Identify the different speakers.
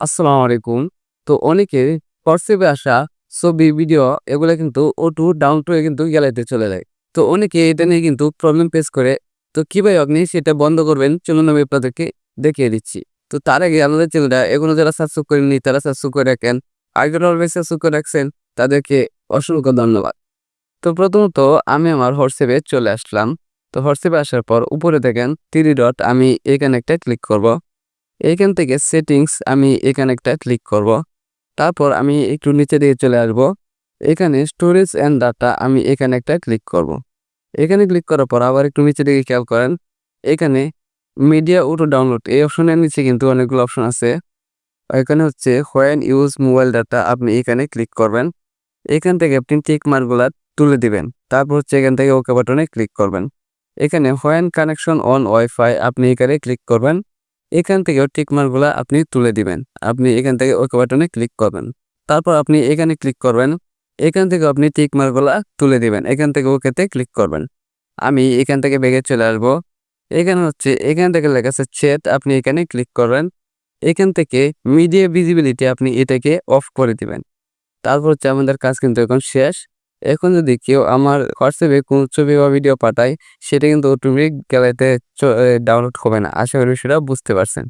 Speaker 1: আসসালামু আলাইকুম। তো অনেকে হোয়াটসঅ্যাপে আসা ছবি, ভিডিও এগুলো কিন্তু ওটু ডাউন টু কিন্তু গ্যালারিতে চলে যায়। তো অনেকে এটা নিয়ে কিন্তু প্রবলেম ফেস করে। তো কীভাবে আপনি সেটা বন্ধ করবেন? চলুন আমি আপনাদেরকে দেখিয়ে দিচ্ছি। তো তার আগে আমাদের চ্যানেলটা এখনও যারা সাবস্ক্রাইব করেননি, তারা সাবস্ক্রাইব করে রাখেন। আগের অলরেডি সাবস্ক্রাইব করে রাখছেন, তাদেরকে অসংখ্য ধন্যবাদ। তো প্রথমত আমি আমার হোয়াটসঅ্যাপে চলে আসলাম। তো হোয়াটসঅ্যাপে আসার পর উপরে দেখেন থ্রি ডট আমি এখানে একটা ক্লিক করব। এইখান থেকে সেটিংস আমি এখানে একটা ক্লিক করব। তারপর আমি একটু নিচে দিকে চলে আসব। এখানে স্টোরেজ অ্যান্ড ডাটা আমি এখানে একটা ক্লিক করব। এখানে ক্লিক করার পর আবার একটু নিচে দিকে খেয়াল করেন। এখানে মিডিয়া অটো ডাউনলোড এই অপশনের নিচে কিন্তু অনেকগুলো অপশন আছে। এখানে হচ্ছে হোয়েন ইউজ মোবাইল ডাটা আপনি এখানে ক্লিক করবেন। এখান থেকে আপনি টিক মার্কগুলা তুলে দিবেন। তারপর হচ্ছে এখান থেকে ওকে বাটনে ক্লিক করবেন। এখানে হোয়েন কানেকশন অন ওয়াইফাই আপনি এখানে ক্লিক করবেন। এখান থেকেও টিকমার্কগুলো আপনি তুলে দিবেন। আপনি এখান থেকে ওকে বাটনে ক্লিক করবেন। তারপর আপনি এখানে ক্লিক করবেন। এখান থেকে আপনি টিকমার্কগুলো তুলে দিবেন। এখান থেকে ওকেতে ক্লিক করবেন। আমি এখান থেকে বেগে চলে আসব। এখানে হচ্ছে, এখান থেকে লেখা আছে চ্যাট আপনি এখানে ক্লিক করবেন। এখান থেকে মিডিয়া ভিজিবিলিটি আপনি এটাকে অফ করে দিবেন। তারপর হচ্ছে আমাদের কাজ কিন্তু এখন শেষ। এখন যদি কেউ আমার হোয়াটসঅ্যাপে কোনো ছবি বা ভিডিও পাঠায়, সেটা কিন্তু অটোমেটিক গ্যালারিতে ডাউনলোড হবে না। আশা করি সেটা বুঝতে পারছেন।